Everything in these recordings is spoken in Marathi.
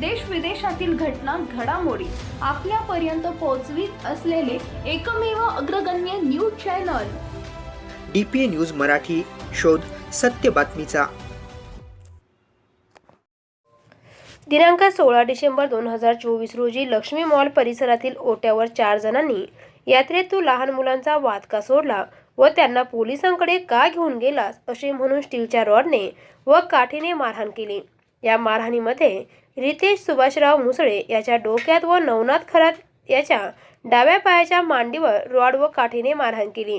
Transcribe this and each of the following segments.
देश विदेशातील घटना घडामोडी आपल्यापर्यंत पोहोचवीत असलेले एकमेव अग्रगण्य news channel. D P A news Marathi शोध सत्य बातमीचा. दिनांक सोळा डिसेंबर दोन हजार चोवीस रोजी लक्ष्मी मॉल परिसरातील ओट्यावर चार जणांनी यात्रेतून लहान मुलांचा वाद का सोडला व त्यांना पोलिसांकडे का घेऊन गेलास असे म्हणून स्टीलच्या रॉडने व काठीने मारहाण केली. या मारहाणीमध्ये रितेश सुभाषराव मुसळे याच्या डोक्यात व नवनाथ खरात याच्या डाव्या पायाच्या मांडीवर रॉड व काठीने मारहाण केली.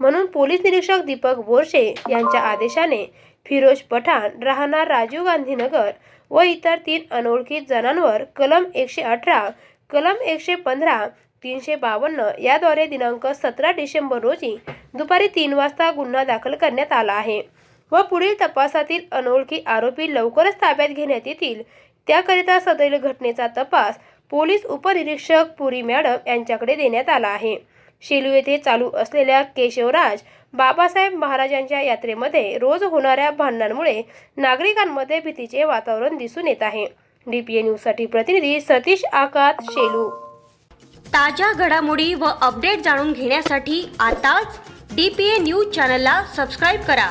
म्हणून पोलीस निरीक्षक दीपक बोरशे यांच्या आदेशाने फिरोज पठाण राहणार राजीव गांधी नगर व इतर तीन अनोळखी जणांवर कलम एकशे अठरा कलम एकशे पंधरा तीनशे बावन्न याद्वारे दिनांक सतरा डिसेंबर रोजी दुपारी तीन वाजता गुन्हा दाखल करण्यात आला आहे. व पुढील तपासातील अनोळखी आरोपी लवकरच ताब्यात घेण्यात येतील. त्याकरिता सदैल घटनेचा तपास पोलीस उपनिरीक्षक पुरी मॅडम यांच्याकडे देण्यात आला आहे. शेलू येथे चालू असलेल्या केशवराज बाबासाहेब महाराजांच्या यात्रेमध्ये रोज होणाऱ्या भांडणांमुळे नागरिकांमध्ये भीतीचे वातावरण दिसून येत आहे. डीपीए न्यूजसाठी प्रतिनिधी सतीश आकात शेलू. ताज्या घडामोडी व अपडेट जाणून घेण्यासाठी आताच डी पी ए न्यूज चॅनलला सबस्क्राईब करा.